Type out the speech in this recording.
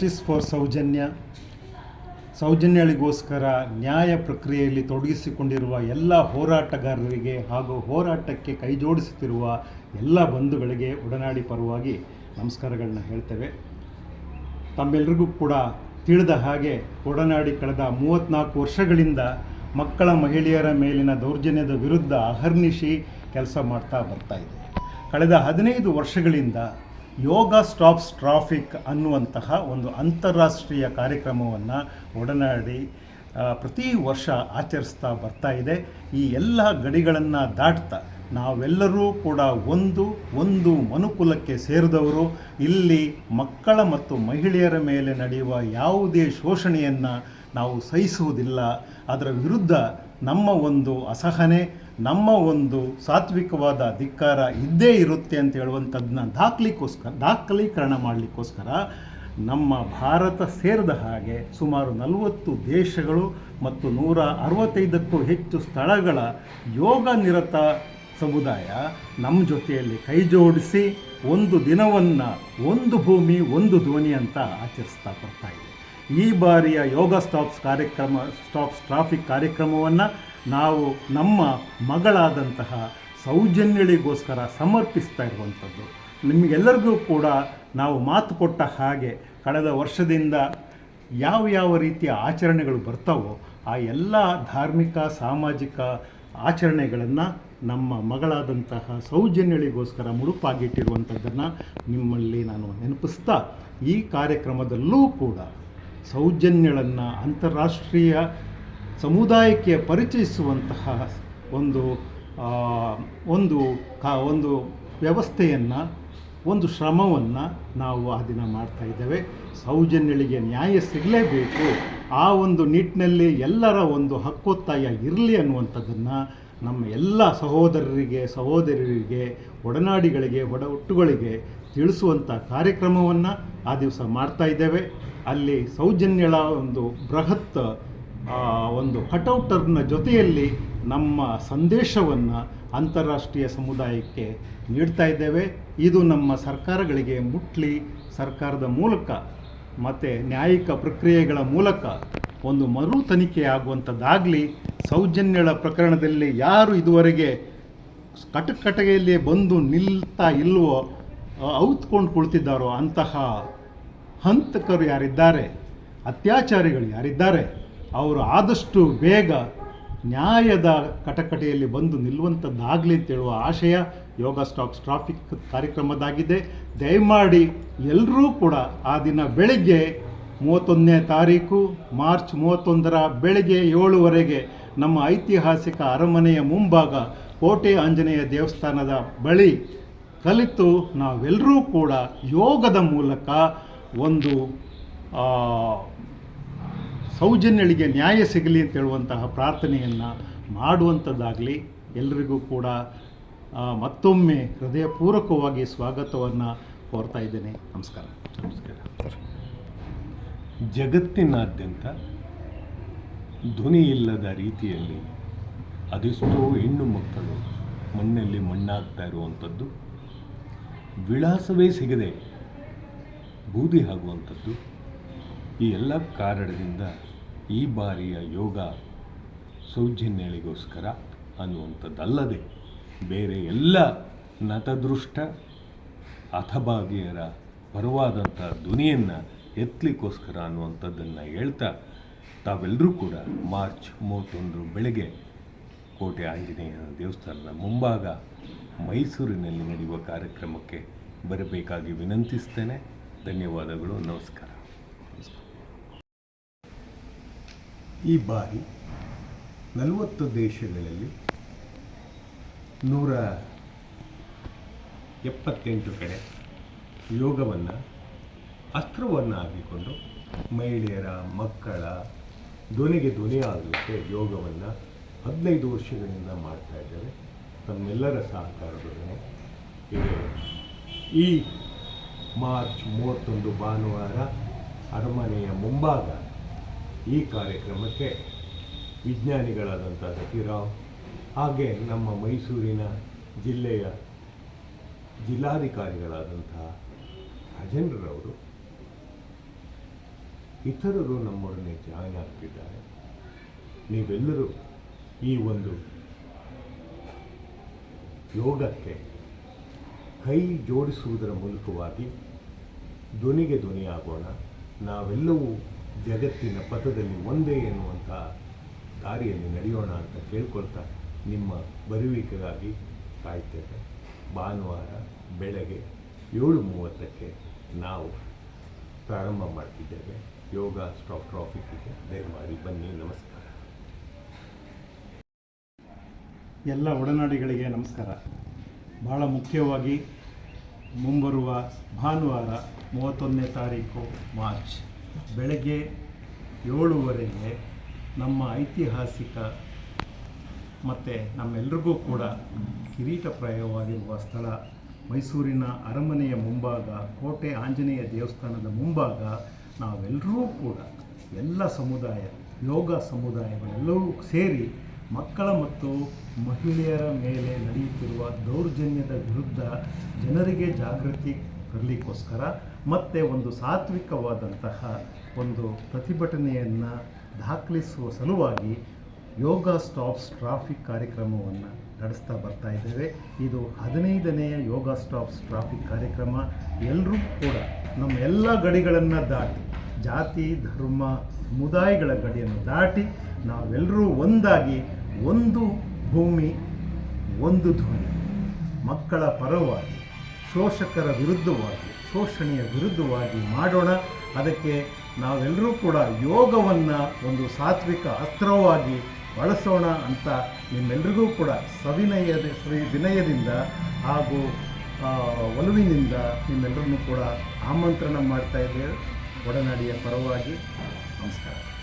Justice for Soujanya ಸೌಜನ್ಯಗಳಿಗೋಸ್ಕರ ನ್ಯಾಯ ಪ್ರಕ್ರಿಯೆಯಲ್ಲಿ ತೊಡಗಿಸಿಕೊಂಡಿರುವ ಎಲ್ಲ ಹೋರಾಟಗಾರರಿಗೆ ಹಾಗೂ ಹೋರಾಟಕ್ಕೆ ಕೈಜೋಡಿಸುತ್ತಿರುವ ಎಲ್ಲ ಬಂಧುಗಳಿಗೆ ಒಡನಾಡಿ ಪರವಾಗಿ ನಮಸ್ಕಾರಗಳನ್ನ ಹೇಳ್ತೇವೆ. ತಮ್ಮೆಲ್ಲರಿಗೂ ಕೂಡ ತಿಳಿದ ಹಾಗೆ ಒಡನಾಡಿ ಕಳೆದ ಮೂವತ್ತ್ನಾಲ್ಕು ವರ್ಷಗಳಿಂದ ಮಕ್ಕಳ ಮಹಿಳೆಯರ ಮೇಲಿನ ದೌರ್ಜನ್ಯದ ವಿರುದ್ಧ ಅಹರ್ನಿಶಿ ಕೆಲಸ ಮಾಡ್ತಾ ಬರ್ತಾ ಇದೆ. ಕಳೆದ ಹದಿನೈದು ವರ್ಷಗಳಿಂದ ಯೋಗ ಸ್ಟಾಪ್ಸ್ ಟ್ರಾಫಿಕ್ ಅನ್ನುವಂತಹ ಒಂದು ಅಂತಾರಾಷ್ಟ್ರೀಯ ಕಾರ್ಯಕ್ರಮವನ್ನು ಒಡನಾಡಿ ಪ್ರತಿ ವರ್ಷ ಆಚರಿಸ್ತಾ ಬರ್ತಾ ಇದೆ. ಈ ಎಲ್ಲ ಗಡಿಗಳನ್ನು ದಾಟ್ತಾ ನಾವೆಲ್ಲರೂ ಕೂಡ ಒಂದು ಒಂದು ಮನುಕುಲಕ್ಕೆ ಸೇರಿದವರು. ಇಲ್ಲಿ ಮಕ್ಕಳ ಮತ್ತು ಮಹಿಳೆಯರ ಮೇಲೆ ನಡೆಯುವ ಯಾವುದೇ ಶೋಷಣೆಯನ್ನು ನಾವು ಸಹಿಸುವುದಿಲ್ಲ. ಅದರ ವಿರುದ್ಧ ನಮ್ಮ ಒಂದು ಅಸಹನೆ, ನಮ್ಮ ಒಂದು ಸಾತ್ವಿಕವಾದ ಧಿಕ್ಕಾರ ಇದ್ದೇ ಇರುತ್ತೆ ಅಂತ ಹೇಳುವಂಥದ್ದನ್ನ ದಾಖಲಿಕ್ಕೋಸ್ಕರ ದಾಖಲೀಕರಣ ಮಾಡಲಿಕ್ಕೋಸ್ಕರ ನಮ್ಮ ಭಾರತ ಸೇರಿದ ಹಾಗೆ ಸುಮಾರು ನಲವತ್ತು ದೇಶಗಳು ಮತ್ತು ನೂರ ಅರವತ್ತೈದಕ್ಕೂ ಹೆಚ್ಚು ಸ್ಥಳಗಳ ಯೋಗ ನಿರತ ಸಮುದಾಯ ನಮ್ಮ ಜೊತೆಯಲ್ಲಿ ಕೈ ಜೋಡಿಸಿ ಒಂದು ದಿನವನ್ನು ಒಂದು ಭೂಮಿ, ಒಂದು ಧ್ವನಿ ಅಂತ ಆಚರಿಸ್ತಾ ಬರ್ತಾ ಇದೆ. ಈ ಬಾರಿಯ ಯೋಗ ಸ್ಟಾಪ್ಸ್ ಕಾರ್ಯಕ್ರಮ, ಸ್ಟಾಪ್ಸ್ ಟ್ರಾಫಿಕ್ ಕಾರ್ಯಕ್ರಮವನ್ನು ನಾವು ನಮ್ಮ ಮಗಳಾದಂತಹ ಸೌಜನ್ಯಳಿಗೋಸ್ಕರ ಸಮರ್ಪಿಸ್ತಾ ಇರುವಂಥದ್ದು. ನಿಮಗೆಲ್ಲರಿಗೂ ಕೂಡ ನಾವು ಮಾತು ಕೊಟ್ಟ ಹಾಗೆ ಕಳೆದ ವರ್ಷದಿಂದ ಯಾವ ಯಾವ ರೀತಿಯ ಆಚರಣೆಗಳು ಬರ್ತಾವೋ ಆ ಎಲ್ಲ ಧಾರ್ಮಿಕ, ಸಾಮಾಜಿಕ ಆಚರಣೆಗಳನ್ನು ನಮ್ಮ ಮಗಳಾದಂತಹ ಸೌಜನ್ಯಳಿಗೋಸ್ಕರ ಮುಡುಪಾಗಿಟ್ಟಿರುವಂಥದ್ದನ್ನು ನಿಮ್ಮಲ್ಲಿ ನಾನು ನೆನಪಿಸ್ತಾ ಈ ಕಾರ್ಯಕ್ರಮದಲ್ಲೂ ಕೂಡ ಸೌಜನ್ಯಗಳನ್ನು ಅಂತಾರಾಷ್ಟ್ರೀಯ ಸಮುದಾಯಕ್ಕೆ ಪರಿಚಯಿಸುವಂತಹ ಒಂದು ಒಂದು ಕಾ, ಒಂದು ವ್ಯವಸ್ಥೆಯನ್ನು, ಒಂದು ಶ್ರಮವನ್ನು ನಾವು ಆ ದಿನ ಮಾಡ್ತಾ ಇದ್ದೇವೆ. ಸೌಜನ್ಯಳಿಗೆ ನ್ಯಾಯ ಸಿಗಲೇಬೇಕು. ಆ ಒಂದು ನಿಟ್ಟಿನಲ್ಲಿ ಎಲ್ಲರ ಒಂದು ಹಕ್ಕೊತ್ತಾಯ ಇರಲಿ ಅನ್ನುವಂಥದ್ದನ್ನು ನಮ್ಮ ಎಲ್ಲ ಸಹೋದರರಿಗೆ, ಸಹೋದರಿಯರಿಗೆ, ಒಡನಾಡಿಗಳಿಗೆ, ಒಡ ಹುಟ್ಟುಗಳಿಗೆ ತಿಳಿಸುವಂಥ ಕಾರ್ಯಕ್ರಮವನ್ನು ಆ ದಿವಸ ಮಾಡ್ತಾ ಇದ್ದೇವೆ. ಅಲ್ಲಿ ಸೌಜನ್ಯಳ ಒಂದು ಬೃಹತ್ ಒಂದು ಕಟೌಟರ್ನ ಜೊತೆಯಲ್ಲಿ ನಮ್ಮ ಸಂದೇಶವನ್ನು ಅಂತಾರಾಷ್ಟ್ರೀಯ ಸಮುದಾಯಕ್ಕೆ ನೀಡ್ತಾ ಇದ್ದೇವೆ. ಇದು ನಮ್ಮ ಸರ್ಕಾರಗಳಿಗೆ ಮುಟ್ಲಿ ಸರ್ಕಾರದ ಮೂಲಕ ಮತ್ತು ನ್ಯಾಯಿಕ ಪ್ರಕ್ರಿಯೆಗಳ ಮೂಲಕ ಒಂದು ಮರು ತನಿಖೆ ಆಗುವಂಥದ್ದಾಗಲಿ ಸೌಜನ್ಯಳ ಪ್ರಕರಣದಲ್ಲಿ ಯಾರು ಇದುವರೆಗೆ ಕಟಕಟಗೆಯಲ್ಲಿ ಬಂದು ನಿಲ್ತಾ ಇಲ್ವೋ ಔತ್ಕೊಂಡು ಕುಳಿತಿದ್ದಾರೋ ಅಂತಹ ಹಂತಕರು ಯಾರಿದ್ದಾರೆ, ಅತ್ಯಾಚಾರಿಗಳು ಯಾರಿದ್ದಾರೆ, ಅವರು ಆದಷ್ಟು ಬೇಗ ನ್ಯಾಯದ ಕಟಕಟೆಯಲ್ಲಿ ಬಂದು ನಿಲ್ಲುವಂಥದ್ದಾಗಲಿ ಅಂತೇಳುವ ಆಶಯ ಯೋಗ ಸ್ಟಾಕ್ಸ್ ಟ್ರಾಫಿಕ್ ಕಾರ್ಯಕ್ರಮದಾಗಿದೆ. ದಯಮಾಡಿ ಎಲ್ಲರೂ ಕೂಡ ಆ ದಿನ ಬೆಳಗ್ಗೆ ಮೂವತ್ತೊಂದನೇ ತಾರೀಕು, ಮಾರ್ಚ್ ಮೂವತ್ತೊಂದರ ಬೆಳಗ್ಗೆ ಏಳುವರೆಗೆ ನಮ್ಮ ಐತಿಹಾಸಿಕ ಅರಮನೆಯ ಮುಂಭಾಗ ಕೋಟೆ ಆಂಜನೇಯ ದೇವಸ್ಥಾನದ ಬಳಿ ಕಲಿತು ನಾವೆಲ್ಲರೂ ಕೂಡ ಯೋಗದ ಮೂಲಕ ಒಂದು ಸೌಜನ್ಯಳಿಗೆ ನ್ಯಾಯ ಸಿಗಲಿ ಅಂತ ಹೇಳುವಂತಹ ಪ್ರಾರ್ಥನೆಯನ್ನು ಮಾಡುವಂಥದ್ದಾಗಲಿ ಎಲ್ಲರಿಗೂ ಕೂಡ ಮತ್ತೊಮ್ಮೆ ಹೃದಯಪೂರ್ವಕವಾಗಿ ಸ್ವಾಗತವನ್ನು ಕೋರ್ತಾ ಇದ್ದೇನೆ. ನಮಸ್ಕಾರ. ನಮಸ್ಕಾರ. ಜಗತ್ತಿನಾದ್ಯಂತ ಧ್ವನಿ ಇಲ್ಲದ ರೀತಿಯಲ್ಲಿ ಅದೆಷ್ಟೋ ಹೆಣ್ಣು ಮಕ್ಕಳು ಮಣ್ಣಲ್ಲಿ ಮಣ್ಣಾಗ್ತಾ ಇರುವಂಥದ್ದು ವಿಳಾಸವೇ ಸಿಗದೆ ಬೂದಿ ಆಗುವಂಥದ್ದು ಈ ಎಲ್ಲ ಕಾರಣದಿಂದ ಈ ಬಾರಿಯ ಯೋಗ ಸೌಜನ್ಯಗಳಿಗೋಸ್ಕರ ಅನ್ನುವಂಥದ್ದಲ್ಲದೆ ಬೇರೆ ಎಲ್ಲ ನತದೃಷ್ಟ ಅಥಭಾಗಿಯರ ಪರವಾದಂಥ ಧ್ವನಿಯನ್ನು ಎತ್ತಲಿಕ್ಕೋಸ್ಕರ ಅನ್ನುವಂಥದ್ದನ್ನು ಹೇಳ್ತಾ ತಾವೆಲ್ಲರೂ ಕೂಡ ಮಾರ್ಚ್ ಮೂವತ್ತೊಂದು ಬೆಳಗ್ಗೆ ಕೋಟೆ ಆಂಜನೇಯ ದೇವಸ್ಥಾನದ ಮುಂಭಾಗ ಮೈಸೂರಿನಲ್ಲಿ ನಡೆಯುವ ಕಾರ್ಯಕ್ರಮಕ್ಕೆ ಬರಬೇಕಾಗಿ ವಿನಂತಿಸ್ತೇನೆ. ಧನ್ಯವಾದಗಳು. ನಮಸ್ಕಾರ. ಈ ಬಾರಿ ನಲವತ್ತು ದೇಶಗಳಲ್ಲಿ ನೂರ ಎಪ್ಪತ್ತೆಂಟು ಕಡೆ ಯೋಗವನ್ನು ಅಸ್ತ್ರವನ್ನು ಹಾಕಿಕೊಂಡು ಮಹಿಳೆಯರ, ಮಕ್ಕಳ ಧ್ವನಿಗೆ ಧ್ವನಿ ಯೋಗವನ್ನು ಹದಿನೈದು ವರ್ಷಗಳಿಂದ ಮಾಡ್ತಾ ಇದ್ದೇವೆ ತಮ್ಮೆಲ್ಲರ ಸಹಕಾರದೊಡನೆ ಈ ಮಾರ್ಚ್ ಮೂವತ್ತೊಂದು ಭಾನುವಾರ ಅರಮನೆಯ ಮುಂಭಾಗ ಈ ಕಾರ್ಯಕ್ರಮಕ್ಕೆ ವಿಜ್ಞಾನಿಗಳಾದಂಥ ರತಿರಾವ್ ಹಾಗೆ ನಮ್ಮ ಮೈಸೂರಿನ ಜಿಲ್ಲೆಯ ಜಿಲ್ಲಾಧಿಕಾರಿಗಳಾದಂತಹ ರಾಜೇಂದ್ರರವರು ಇತರರು ನಮ್ಮೊಡನೆ ಜಾಯ್ನ್ ಆಗ್ತಿದ್ದಾರೆ. ನೀವೆಲ್ಲರೂ ಈ ಒಂದು ಯೋಗಕ್ಕೆ ಕೈ ಜೋಡಿಸುವುದರ ಮೂಲಕವಾಗಿ ಧ್ವನಿಗೆ ಧ್ವನಿಯಾಗೋಣ. ನಾವೆಲ್ಲವೂ ಜಗತ್ತಿನ ಪಥದಲ್ಲಿ ಒಂದೇ ಎನ್ನುವಂಥ ದಾರಿಯಲ್ಲಿ ನಡೆಯೋಣ ಅಂತ ಕೇಳ್ಕೊಳ್ತಾ ನಿಮ್ಮ ಬರುವಿಕೆಗಾಗಿ ಕಾಯ್ತೇವೆ. ಭಾನುವಾರ ಬೆಳಗ್ಗೆ ಏಳು ಮೂವತ್ತಕ್ಕೆ ನಾವು ಪ್ರಾರಂಭ ಮಾಡ್ತಿದ್ದೇವೆ. ಯೋಗ ಸ್ಟಾಪ್ ಟ್ರಾಫಿಕ್ಗೆ ದಯಮಾಡಿ ಬನ್ನಿ, ನಮಸ್ಕಾರ. ಎಲ್ಲ ಒಡನಾಡಿಗಳಿಗೆ ನಮಸ್ಕಾರ. ಭಾಳ ಮುಖ್ಯವಾಗಿ ಮುಂಬರುವ ಭಾನುವಾರ ಮೂವತ್ತೊಂದನೇ ತಾರೀಕು ಮಾರ್ಚ್. ಬೆಳಗ್ಗೆ ಏಳುವರೆಗೆ ನಮ್ಮ ಐತಿಹಾಸಿಕ ಮತ್ತು ನಮ್ಮೆಲ್ರಿಗೂ ಕೂಡ ಕಿರೀಟಪ್ರಾಯವಾಗಿರುವ ಸ್ಥಳ ಮೈಸೂರಿನ ಅರಮನೆಯ ಮುಂಭಾಗ, ಕೋಟೆ ಆಂಜನೇಯ ದೇವಸ್ಥಾನದ ಮುಂಭಾಗ. ನಾವೆಲ್ಲರೂ ಕೂಡ ಎಲ್ಲ ಸಮುದಾಯ, ಯೋಗ ಸಮುದಾಯಗಳೆಲ್ಲವೂ ಸೇರಿ ಮಕ್ಕಳ ಮತ್ತು ಮಹಿಳೆಯರ ಮೇಲೆ ನಡೆಯುತ್ತಿರುವ ದೌರ್ಜನ್ಯದ ವಿರುದ್ಧ ಜನರಿಗೆ ಜಾಗೃತಿ ತರಲಿಕ್ಕೋಸ್ಕರ ಮತ್ತು ಒಂದು ಸಾತ್ವಿಕವಾದಂತಹ ಒಂದು ಪ್ರತಿಭಟನೆಯನ್ನು ದಾಖಲಿಸುವ ಸಲುವಾಗಿ ಯೋಗ ಸ್ಟಾಪ್ಸ್ ಟ್ರಾಫಿಕ್ ಕಾರ್ಯಕ್ರಮವನ್ನು ನಡೆಸ್ತಾ ಬರ್ತಾ ಇದ್ದೇವೆ. ಇದು ಹದಿನೈದನೆಯ ಯೋಗ ಸ್ಟಾಪ್ಸ್ ಟ್ರಾಫಿಕ್ ಕಾರ್ಯಕ್ರಮ. ಎಲ್ಲರೂ ಕೂಡ ನಮ್ಮ ಎಲ್ಲ ಗಡಿಗಳನ್ನು ದಾಟಿ, ಜಾತಿ, ಧರ್ಮ, ಸಮುದಾಯಗಳ ಗಡಿಯನ್ನು ದಾಟಿ ನಾವೆಲ್ಲರೂ ಒಂದಾಗಿ ಒಂದು ಭೂಮಿ, ಒಂದು ಧ್ವನಿ. ಮಕ್ಕಳ ಪರವಾಗಿ, ಶೋಷಕರ ವಿರುದ್ಧವಾಗಿ, ಶೋಷಣೆಯ ವಿರುದ್ಧವಾಗಿ ಮಾಡೋಣ. ಅದಕ್ಕೆ ನಾವೆಲ್ಲರೂ ಕೂಡ ಯೋಗವನ್ನು ಒಂದು ಸಾತ್ವಿಕ ಅಸ್ತ್ರವಾಗಿ ಬಳಸೋಣ ಅಂತ ನಿಮ್ಮೆಲ್ಲರಿಗೂ ಕೂಡ ಸವಿನಯದ, ಸವಿ ವಿನಯದಿಂದ ಹಾಗೂ ಒಲುವಿನಿಂದ ಒಲವಿನಿಂದ ನಿಮ್ಮೆಲ್ಲರನ್ನೂ ಕೂಡ ಆಮಂತ್ರಣ ಮಾಡ್ತಾ ಇದ್ದೇವೆ. ಒಡನಾಡಿಯ ಪರವಾಗಿ ನಮಸ್ಕಾರ.